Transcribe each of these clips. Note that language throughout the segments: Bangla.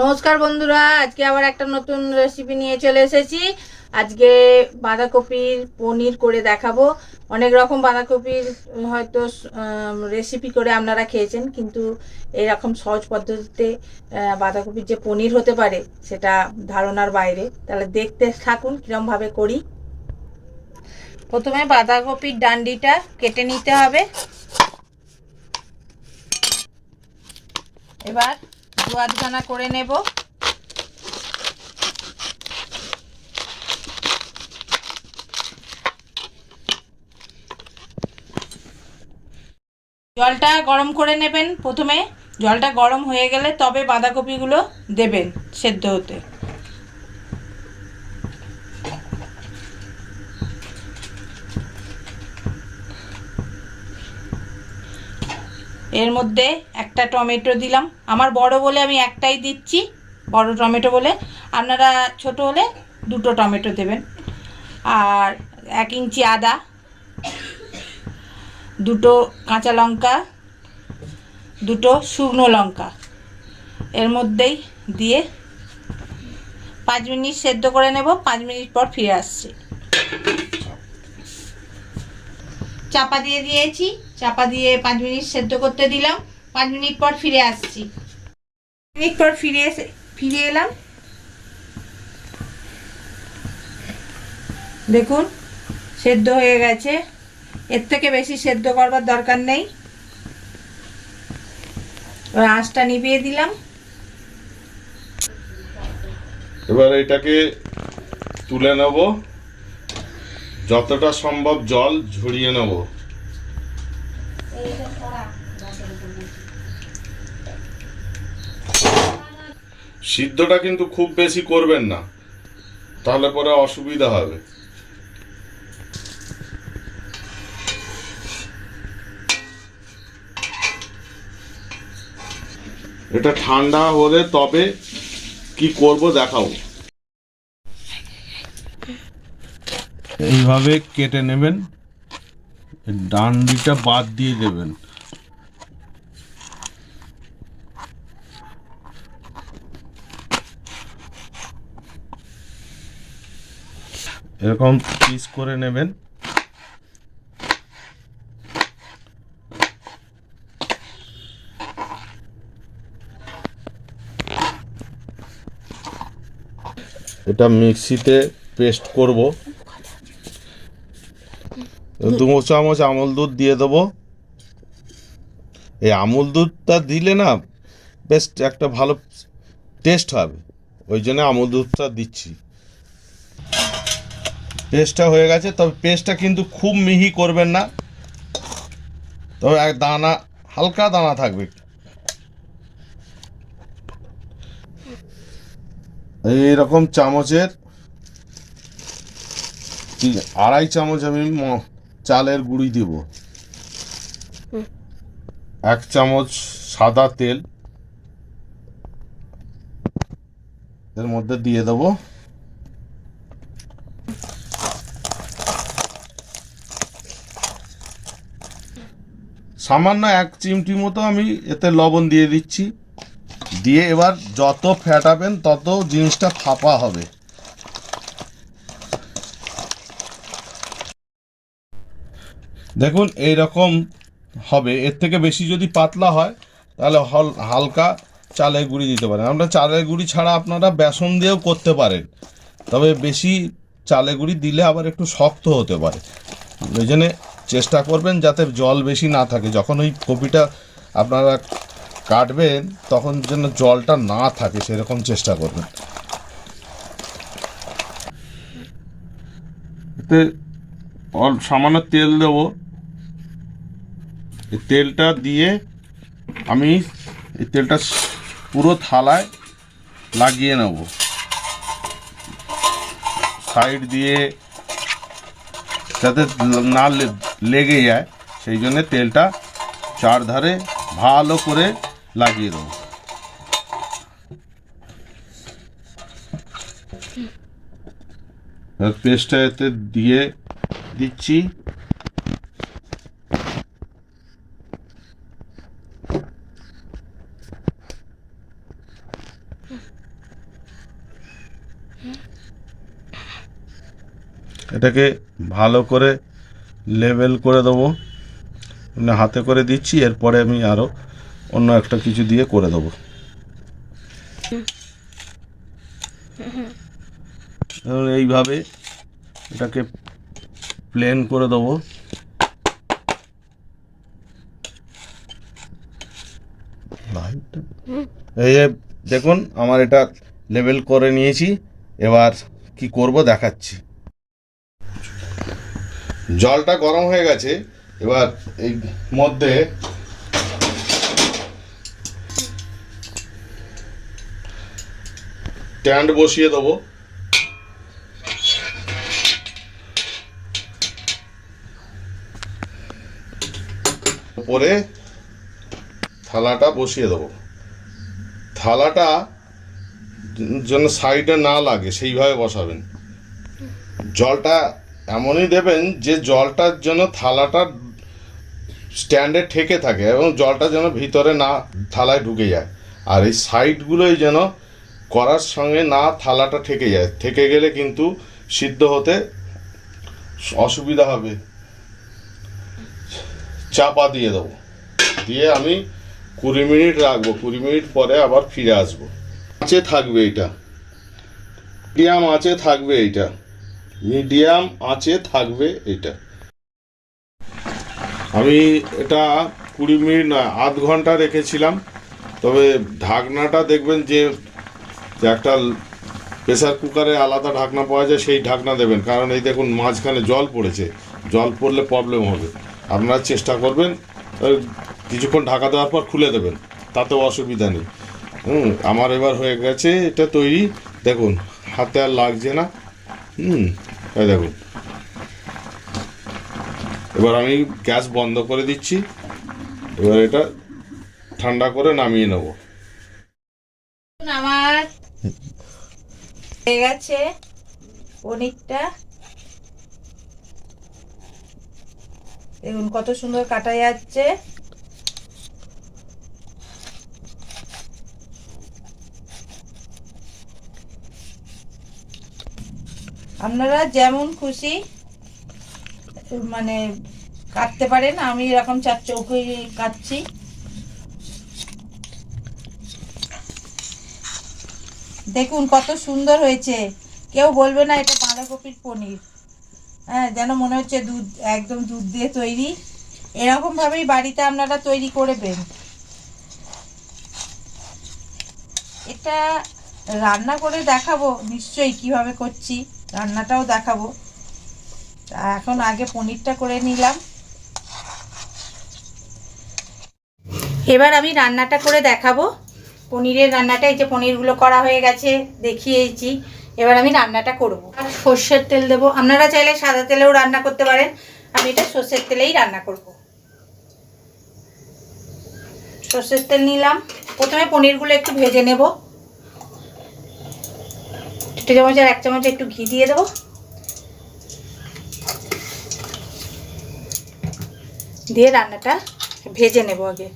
নমস্কার বন্ধুরা, আজকে আবার একটা নতুন রেসিপি নিয়ে চলে এসেছি। আজকে বাঁধাকপির পনির করে দেখাবো। অনেক রকম বাঁধাকপির হয়তো রেসিপি করে আপনারা খেয়েছেন, কিন্তু এরকম সহজ পদ্ধতিতে বাঁধাকপির যে পনির হতে পারে, সেটা ধারণার বাইরে। তাহলে দেখতে থাকুন কিরমভাবে করি। প্রথমে বাঁধাকপির ডান্ডিটা কেটে নিতে হবে। এবার দু আধখানা করে নেব। জলটা গরম করে নেবেন প্রথমে। জলটা গরম হয়ে গেলে তবে বাঁধাকপিগুলো দেবেন সেদ্ধ হতে। এর মধ্যে একটা টমেটো দিলাম। আমার বড় বলে আমি একটাই দিচ্ছি, বড় টমেটো বলে। আপনারা ছোট হলে দুটো টমেটো দেবেন। আর এক ইঞ্চি আদা, দুটো কাঁচা লঙ্কা, দুটো শুকনো লঙ্কা। এর মধ্যেই দিয়ে পাঁচ মিনিট সেদ্ধ করে নেব, পাঁচ মিনিট পর ফিরে আসছি। চাপা দিয়ে দিয়েছি, চাপা দিয়ে পাঁচ মিনিট সেদ্ধ করতে দিলাম। পাঁচ মিনিট পর ফিরে আসছি। মিনিট পর ফিরে এসে, ফিরে এলাম। দেখুন, সেদ্ধ হয়ে গেছে। এর থেকে বেশি সেদ্ধ করবার দরকার নেই। এবার আঁচটা নিভিয়ে দিলাম। এবার এটাকে তুলে নেব। যতটা সম্ভব জল ঝরিয়ে নেব। সিদ্ধটা কিন্তু খুব বেশি করবেন না, তাহলে পরে অসুবিধা হবে। এটা ঠান্ডা হলে তবে কি করব দেখাবো এইভাবে কেটে নেবেন। ডান্ডিটা বাদ দিয়ে দেবেন। এরকম পিস করে নেবেন। এটা মিক্সিতে পেস্ট করব। দু চামচ আমল দুধ দিয়ে দেবো। এই আমল দুধটা দিলে না বেশ একটা ভালো টেস্ট হবে। ওই জন্য আমল দুধটা দিচ্ছি। পেস্টটা হয়ে গেছে, তবে পেস্টটা কিন্তু খুব মিহি করবেন না। তবে এক দানা, হালকা দানা থাকবে। এইরকম চামচের আড়াই চামচ আমি চালের গুঁড়ি দিব। এক চামচ সাদা তেল। এর মধ্যে দিয়ে দেবো। সামান্য এক চিমটি মতো আমি এতে লবণ দিয়ে দিচ্ছি। দিয়ে এবার যত ফ্যাটাবেন তত জিনিসটা ফাঁপা হবে। দেখুন এই রকম হবে। এর থেকে বেশি যদি পাতলা হয়, তাহলে হল- হালকা চালের গুঁড়ি দিতে পারেন। আমরা চালের গুঁড়ি ছাড়া আপনারা বেসন দিয়েও করতে পারেন। তবে বেশি চালের গুঁড়ি দিলে আবার একটু শক্ত হতে পারে। ওই জন্যে চেষ্টা করবেন যাতে জল বেশি না থাকে। যখন ওই কপিটা আপনারা কাটবেন, তখন যেন জলটা না থাকে, সেরকম চেষ্টা করবেন। সামান্য তেল দেব। এই তেলটা দিয়ে আমি এই তেলটা পুরো থালায় লাগিয়ে নেব। সাইড দিয়ে যাতে না লেগে যায়, সেই জন্য তেলটা চারধারে ভালো করে লাগিয়ে দেবো। পেস্টটা এতে দিয়ে দিচ্ছি। এটাকে ভালো করে লেবেল করে দেবো। মানে হাতে করে দিচ্ছি, এরপরে আমি আরও অন্য একটা কিছু দিয়ে করে দেবো। এইভাবে এটাকে প্লেন করে দেবো। এই দেখুন, আমার এটা লেবেল করে নিয়েছি, এবার কি করব দেখাচ্ছি। জলটা গরম হয়ে গেছে, এবার এই মধ্যে স্ট্যান্ড বসিয়ে দেবো। উপরে থালাটা বসিয়ে দেবো। থালাটা যেন সাইডে না লাগে, সেইভাবে বসাবেন। জলটা এমনই দেবেন যে জলটার যেন থালাটা স্ট্যান্ডে ঠেকে থাকে এবং জলটা যেন ভিতরে না, থালায় ঢুকে যায়। আর এই সাইডগুলোই যেন করার সঙ্গে না থালাটা ঠেকে যায়। ঠেকে গেলে কিন্তু সিদ্ধ হতে অসুবিধা হবে। চাপা দিয়ে দেবো। দিয়ে আমি কুড়ি মিনিট রাখব। কুড়ি মিনিট পরে আবার ফিরে আসব। আঁচে থাকবে এটা। মিডিয়াম আঁচে থাকবে এইটা। মিডিয়াম আঁচে থাকবে এটা। আমি এটা কুড়ি মিনিট না, আধ ঘণ্টা রেখেছিলাম, তবে ঢাকনাটা দেখবেন যে একটা প্রেসার কুকারে আলাদা ঢাকনা পাওয়া যায়, সেই ঢাকনা দেবেন। কারণ এই দেখুন, মাঝখানে জল পড়েছে। জল পড়লে প্রবলেম হবে। আপনারা চেষ্টা করবেন কিছুক্ষণ ঢাকা দেওয়ার পর খুলে দেবেন। তাতেও অসুবিধা নেই। হুম, আমার এবার হয়ে গেছে এটা তৈরি। দেখুন, হাতে আর লাগছে না। হুম। এই দেখুন। এবার আমি গ্যাস বন্ধ করে দিচ্ছি। এবার এটা ঠান্ডা করে নামিয়ে নেব। আমার হয়ে গেছে দেখুন কত সুন্দর কাটা যাচ্ছে। আপনারা যেমন খুশি মানে কাটতে পারেন, আমি এরকম চার চৌকো কাটছি। দেখুন কত সুন্দর হয়েছে। কেউ বলবে না এটা বাঁধাকপির পনির। হ্যাঁ যেন মনে হচ্ছে দুধ, একদম দুধ দিয়ে তৈরি। এরকমভাবেই বাড়িতে আপনারা তৈরি করবেন এটা রান্না করে দেখাবো, নিশ্চয়ই কীভাবে করছি। রান্নাটাও দেখাবো। তা এখন আগে পনিরটা করে নিলাম। এবার আমি রান্নাটা করে দেখাবো। পনিরের রান্নাটা, এই যে পনিরগুলো করা হয়ে গেছে, দেখিয়েছি। এবার আমি রান্নাটা করব। সর্ষের তেল দেবো। আপনারা চাইলে সাদা তেলেও রান্না করতে পারেন। আমি এটা সর্ষের তেলেই রান্না করব। সর্ষের তেল নিলাম। প্রথমে পনিরগুলো একটু ভেজে নেব। একটু চামচ আর এক চামচ একটু ঘি দিয়ে দেবো। দিয়ে রান্নাটা ভেজে নেব আগে।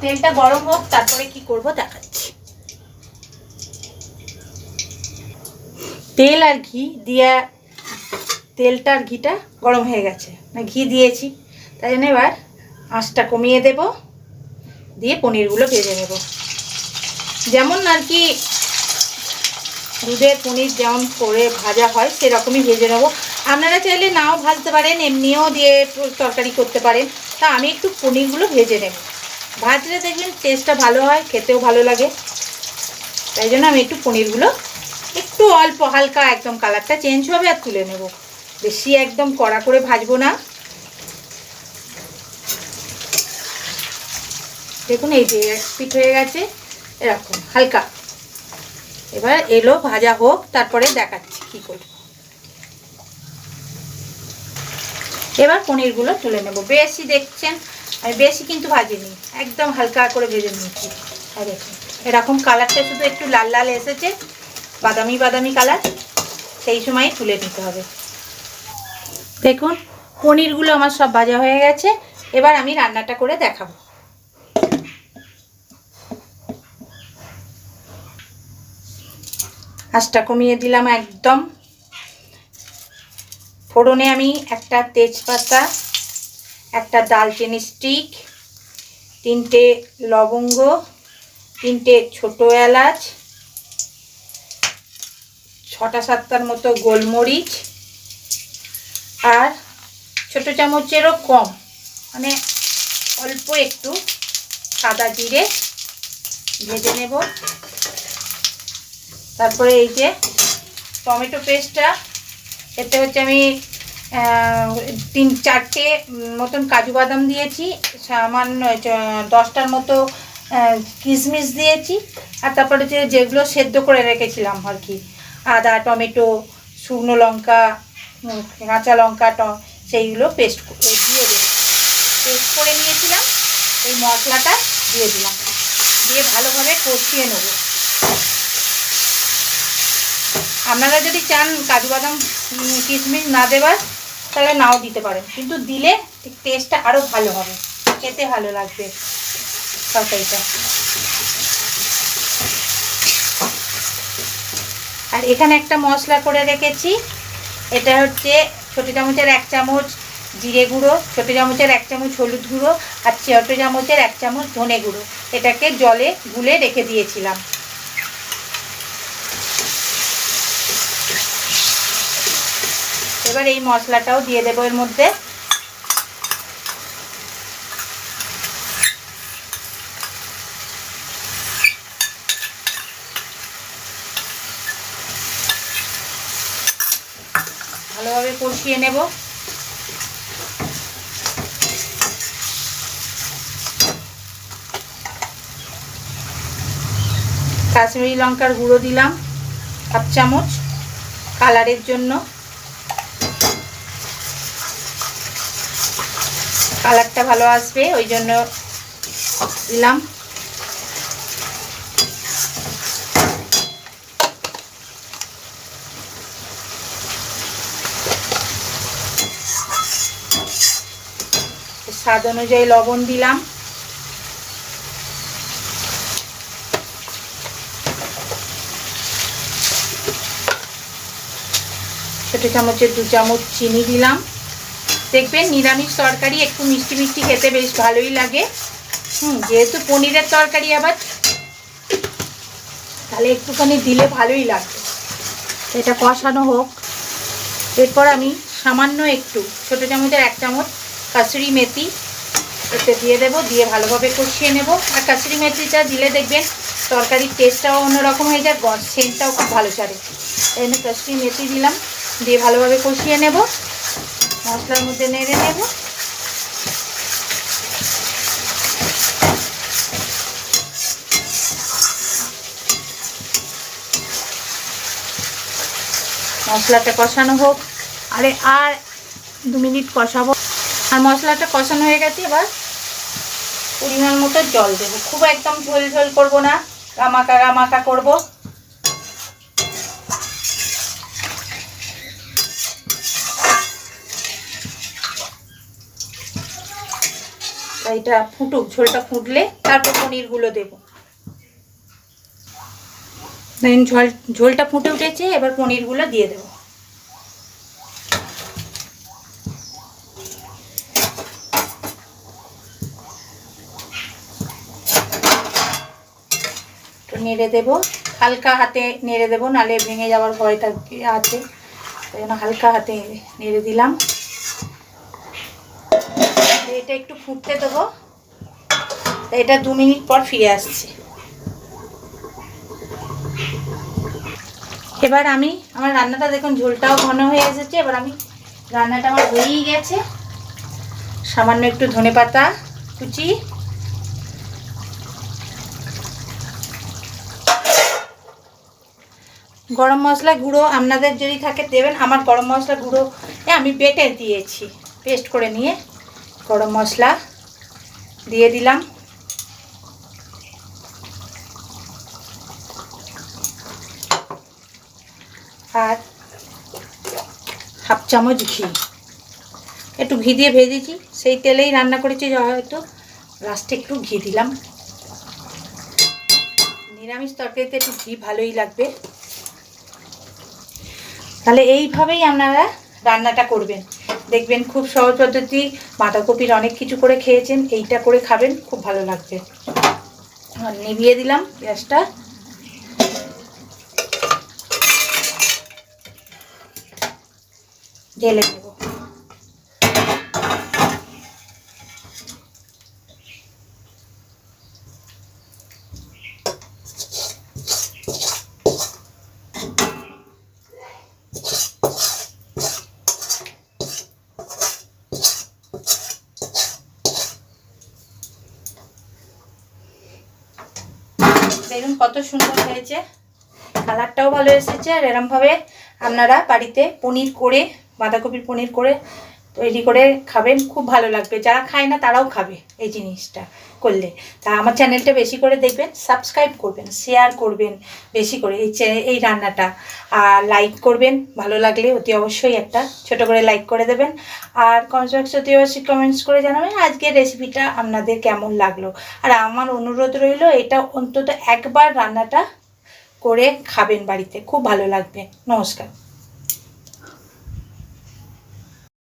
তেলটা গরম হোক, তারপরে কি করব দেখাচ্ছি। তেল আর ঘি দিয়া, তেলটা আর ঘিটা গরম হয়ে গেছে। না, ঘি দিয়েছি। তাই জন্য এবার আঁচটা কমিয়ে দেব। দিয়ে পনিরগুলো ভেজে নেব। যেমন আর কি দুধের পনির যেমন করে ভাজা হয়, সেরকমই ভেজে নেব। আপনারা চাইলে নাও ভাজতে পারেন, এমনিও দিয়ে তরকারি করতে পারেন। তা আমি একটু পনিরগুলো ভেজে নেব। ভাজলে দেখবেন টেস্টটা ভালো হয়, খেতেও ভালো লাগে। তাই জন্য আমি একটু পনিরগুলো একটু অল্প, হালকা একদম কালারটা চেঞ্জ হবে আর তুলে নেব। বেশি একদম কড়া করে ভাজবো না। দেখুন এই যে এক পিঠ হয়ে গেছে। এরকম, হালকা। এবার এলো, ভাজা হোক, তারপরে দেখাচ্ছি কি করব এবার পনিরগুলো তুলে নেব। বেশি দেখছেন? আমি বেশি কিন্তু ভাজিনি। একদম হালকা করে ভেজে নিয়েছি। আর এরকম কালারটা শুধু একটু লাল লাল এসেছে। বাদামি বাদামি কালার, সেই সময় তুলে নিতে হবে। দেখুন, পনিরগুলো আমার সব ভাজা হয়ে গেছে। এবার আমি রান্নাটা করে দেখাবো। আঁচটা কমিয়ে দিলাম একদম। ফোড়নে আমি একটা তেজপাতা, একটা দালচিনি স্টিক, তিনটে লবঙ্গ, তিনটে ছোট এলাচ, ছটা সাতটার মতো গোলমরিচ আর ছোট চামচেরও কম মানে অল্প একটু সাদা জিরে ভেজে নেব। তারপরে এই যে টমেটো পেস্টটা, এতে হচ্ছে আমি তিন, চারটে মতন কাজু বাদাম দিয়েছি, সামান্য দশটার মতো কিশমিশ দিয়েছি, আর তারপরে যে যেগুলো সেদ্ধ করে রেখেছিলাম আর কি। আদা, টমেটো, শুকনো লঙ্কা কাঁচা লঙ্কা, ট, সেইগুলো পেস্ট দিয়ে দেবো। পেস্ট করে নিয়েছিলাম, এই মশলাটা দিয়ে দিলাম। দিয়ে ভালোভাবে কষিয়ে নেব। আপনারা যদি চান কাজু বাদাম কিশমিশ না দেবার, তাহলে নাও দিতে পারেন। কিন্তু দিলে টেস্টটা আরও ভালো হবে। খেতে ভালো লাগবে তরকারিটা। আর এখানে একটা মশলা করে রেখেছি। এটা হচ্ছে ছোটো চামচের এক চামচ জিরে গুঁড়ো, ছোটো চামচের এক চামচ হলুদ গুঁড়ো আর ছোটো চামচের এক চামচ ধনে গুঁড়ো। এটাকে জলে গুলে রেখে দিয়েছিলাম। এবার এই মশলাটাও দিয়ে দেবো এর মধ্যে। ভালোভাবে কষিয়ে নেব। কাশ্মীরি লঙ্কার গুঁড়ো দিলাম, হাফ চামচ। কালারের জন্য কালারটা ভালো আসবে, ওই জন্য দিলাম। স্বাদ অনুযায়ী লবণ দিলাম। ছোটো চামচের দু চামচ চিনি দিলাম। দেখবেন নিরামিষ তরকারি, একটু মিষ্টি মিষ্টি খেতে বেশ ভালোই লাগে। হুম, যেহেতু পনিরের তরকারি আবার, তাহলে একটুখানি দিলে ভালোই লাগবে। এটা কষানো হোক। এরপর আমি সামান্য একটু, ছোটো চামচের এক চামচ কাসুরি মেথি, এতে দিয়ে দেবো, দিয়ে ভালোভাবে কষিয়ে নেব। আর কাসুরি মেথিটা দিলে দেখবেন তরকারির টেস্টটাও অন্যরকম হয়ে যায় গস সেন্টটাও খুব ভালো এই জন্য কাসুরি মেথি দিলাম, দিয়ে ভালোভাবে কষিয়ে নেব। মশলার মধ্যে নেড়ে নেব। মশলাটা কষানো হোক। আরে, আর দু মিনিট কষাবো। আর মশলাটা কষানো হয়ে গেছে এবার পরিমাণ মতো জল দেবো। খুব একদম ঝোল ঝোল করব না। গামাকা গামাকা করব। এটা ফুটুক, ঝোলটা ফুটলে তারপর পনিরগুলো দেবো। ঝোল, ঝোলটা ফুটে উঠেছে, এবার পনিরগুলো দিয়ে দেবো। নেড়ে দেবো, হালকা হাতে নেড়ে দেবো, নালে ভেঙে যাওয়ার ভয় থাকে আছে, তাই জন্য হালকা হাতে নেড়ে দিলাম। এটা একটু ফুটতে দেবো। এটা দু মিনিট পর ফিরে আসছে। এবার আমি, আমার রান্নাটা দেখুন, ঝোলটাও ঘন হয়ে এসেছে। এবার আমি রান্নাটা আমার হয়েই গেছে। সামান্য একটু ধনে পাতা, কুচি। গরম মশলা গুঁড়ো আপনাদের যদি থাকে দেবেন, আমার গরম মশলা গুঁড়ো আমি বেটে দিয়েছি, পেস্ট করে নিয়ে। গরম মশলা দিয়ে দিলাম। আর হাফ চামচ ঘি। একটু ঘি দিয়ে ভেজেছি সেই তেলেই রান্না করেছি হয়তো লাস্টে একটু ঘি দিলাম। নিরামিষ তরকারিতে একটু ঘি ভালোই লাগবে। তাহলে এইভাবেই আপনারা রান্নাটা করবেন। দেখবেন খুব সহজ পদ্ধতি। বাঁধাকপির অনেক কিছু করে খেয়েছেন, এইটা করে খাবেন, খুব ভালো লাগবে। আর নিভিয়ে দিলাম গ্যাসটা। ঢেলে দেবো দেখুন কত সুন্দর হয়েছে। কালারটাও ভালো এসেছে। আর এরমভাবে আপনারা বাড়িতে পনির করে, বাঁধাকপির পনির করে তৈরি করে খাবেন, খুব ভালো লাগবে। যারা খায় না, তারাও খাবে এই জিনিসটা করলে। তা আমার চ্যানেলটা বেশি করে দেখবেন সাবস্ক্রাইব করবেন শেয়ার করবেন বেশি করে এই এই রান্নাটা। আর লাইক করবেন, ভালো লাগলে অতি অবশ্যই একটা ছোট করে লাইক করে দেবেন। আর কমেন্টস বক্সে অতি অবশ্যই কমেন্টস করে জানাবেন, আজকের রেসিপিটা আপনাদের কেমন লাগল। আর আমার অনুরোধ রইল, এটা অন্তত একবার রান্নাটা করে খাবেন বাড়িতে। খুব ভালো লাগবে। নমস্কার।